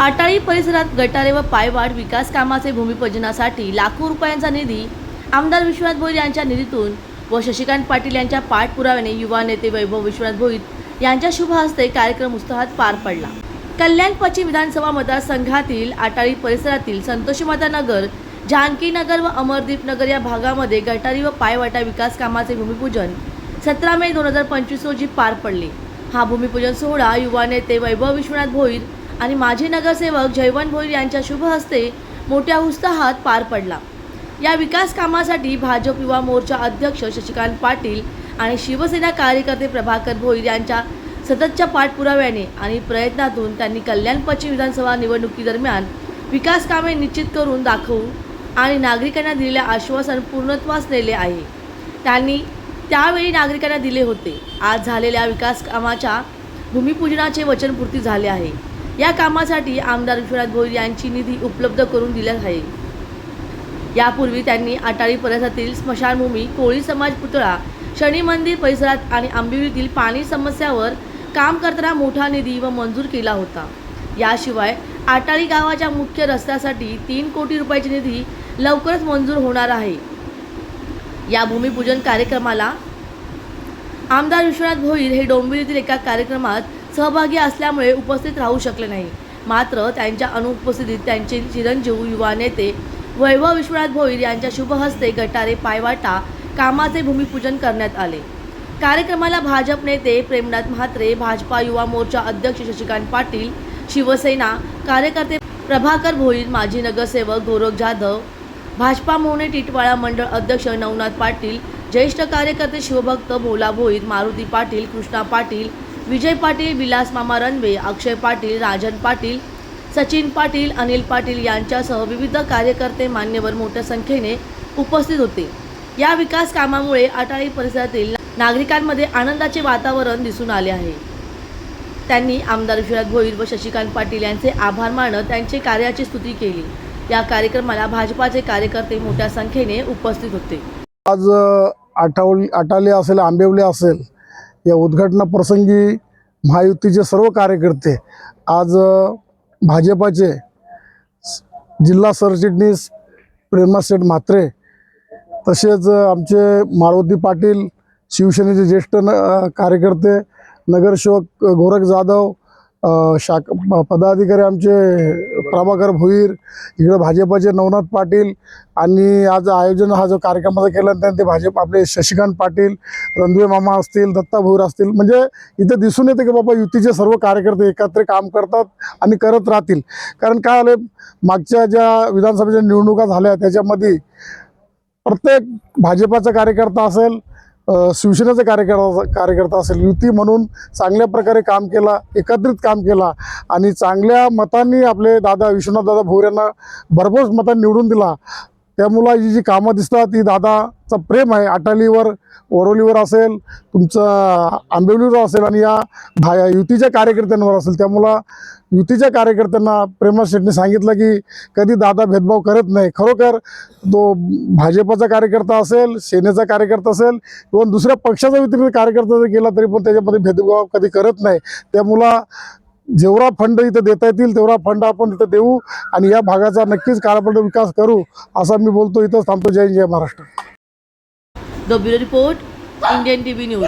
आटाळी परिसरात गटारे व पायवाट विकास कामाचे भूमिपूजनासाठी लाखो रुपयांचा निधी आमदार विश्वनाथ भोईर यांच्या निधीतून व शशिकांत पाटील यांच्या पाठपुराव्याने युवा नेते वैभव विश्वनाथ भोईर यांच्या शुभ हस्ते कार्यक्रम उत्साहात पार पडला. कल्याण पश्चिम विधानसभा मतदारसंघातील आटाळी परिसरातील संतोषीमाता नगर जानकी नगर व अमरदीप नगर या भागामध्ये गटारी व पायवाटा विकास कामाचे भूमिपूजन सतरा मे दोन हजार पंचवीस रोजी पार पडले. हा भूमिपूजन सोहळा युवा नेते वैभव विश्वनाथ भोईर आणि माजी नगरसेवक जयवंत भोईर यांच्या शुभ हस्ते मोठ्या उत्साहात पार पडला. या विकास कामासाठी भाजप युवा मोर्चा अध्यक्ष शशिकांत पाटील आणि शिवसेना कार्यकर्ते प्रभाकर भोईर यांच्या सततच्या पाठपुराव्याने आणि प्रयत्नातून त्यांनी कल्याण पश्चिम विधानसभा निवडणुकीदरम्यान विकास कामे निश्चित करून दाखवू आणि नागरिकांना दिलेले आश्वासन पूर्णत्वास नेले आहे. त्यांनी त्यावेळी नागरिकांना दिले होते. आज झालेल्या विकास कामाच्या भूमिपूजनाचे वचनपूर्ती झाले आहे. या कामासाठी आमदार विश्वनाथ भोईर यांची निधी उपलब्ध करून दिला आहे यापूर्वी त्यांनी आटाळी परिसरातील स्मशानभूमी कोळी समाज पुतळा शनी मंदिर परिसरात आणि आंबिवलीतील पाणी समस्यावर काम करताना मोठा निधी व मंजूर केला होता. याशिवाय आटाळी गावाच्या मुख्य रस्त्यासाठी तीन कोटी रुपयाची निधी लवकरच मंजूर होणार आहे. या भूमिपूजन कार्यक्रमाला आमदार विश्वनाथ भोईर हे डोंबिवलीतील एका कार्यक्रमात सहभागी असल्यामुळे उपस्थित राहू शकले नाही. मात्र त्यांच्या अनुपस्थितीत त्यांचे चिरंजीव युवा नेते वैभव विश्वनाथ भोईर यांच्या शुभहस्ते गटारे पायवाटा कामाचे भूमिपूजन करण्यात आले. कार्यक्रमाला भाजप नेते प्रेमनाथ म्हात्रे भाजपा युवा मोर्चा अध्यक्ष शशिकांत पाटील शिवसेना कार्यकर्ते प्रभाकर भोईर माजी नगरसेवक गोरख जाधव भाजपा मोहने टिटवाळा मंडळ अध्यक्ष नवनाथ पाटील ज्येष्ठ कार्यकर्ते शिवभक्त भोला भोईर मारुती पाटील कृष्णा पाटील विजय पाटील विलास मामा रणवे अक्षय पाटील राजन पाटील सचिन पाटील अनिल पाटील यांच्यासह विविध कार्यकर्ते मान्यवर मोठ्या संख्येने उपस्थित होते. या विकास कामामुळे अटाळी परिसरातील नागरिकांमध्ये आनंदाचे वातावरण दिसून आले आहे. त्यांनी आमदार विश्वनाथ भोईर व शशिकांत पाटील यांचे आभार मानत त्यांचे कार्याची स्तुती केली. या कार्यक्रमाला भाजपाचे कार्यकर्ते मोठ्या संख्येने उपस्थित होते. आज आठवली आटाले असेल आंबेवले असेल या उद्घाटना प्रसंगी महायुतीचे सर्व कार्यकर्ते आज भाजपाचे जिल्हा सरचिटणीस प्रेमा शेठ म्हात्रे तसेच आमचे मारुती पाटील शिवसेनेचे ज्येष्ठ न कार्यकर्ते नगरसेवक गोरख जाधव शाख पदाधिकारी आमचे प्रभाकर भोईर इकडे भाजपाचे नवनाथ पाटील आणि आज आयोजन हा जो कार्यक्रमाचा केला त्यांनी ते भाजप आपले शशिकांत पाटील रणवे मामा असतील दत्ता भोईर असतील म्हणजे इथं दिसून येते की बाबा युतीचे सर्व कार्यकर्ते एकत्र काम करतात आणि करत राहतील. कारण काय आलं मागच्या ज्या विधानसभेच्या निवडणुका झाल्या त्याच्यामध्ये प्रत्येक भाजपाचा कार्यकर्ता असेल शिवसेनेचा कार्यकर्ता कार्यकर्ता असेल युती म्हणून चांगल्या प्रकारे काम केला एकत्रित काम केला आणि चांगल्या मतांनी आपले दादा विश्वनाथ दादा भोर यांना भरपूर मतांनी निवडून दिला. त्या मुलाची जी कामं दिसतात ती दादाचं प्रेम आहे. अटालीवर वरोलीवर असेल तुमचं आंबेवलीवर असेल आणि या भा युतीच्या कार्यकर्त्यांवर असेल. त्यामुळं युतीच्या कार्यकर्त्यांना प्रेमा शेटने सांगितलं की कधी दादा भेदभाव करत नाही. खरोखर तो भाजपचा कार्यकर्ता असेल सेनेचा कार्यकर्ता असेल किंवा दुसऱ्या पक्षाचा व्यतिरिक्त कार्यकर्ता जर केला तरी पण त्याच्यामध्ये भेदभाव कधी करत नाही. त्यामुळं जेवढा फंड इथं देता येतील तेवढा फंड आपण इथं देऊ आणि या भागाचा नक्कीच काळापर्यंत विकास करू असा मी बोलतो. इथं थांबतो. जय जय Maharashtra. The bureau report Indian TV news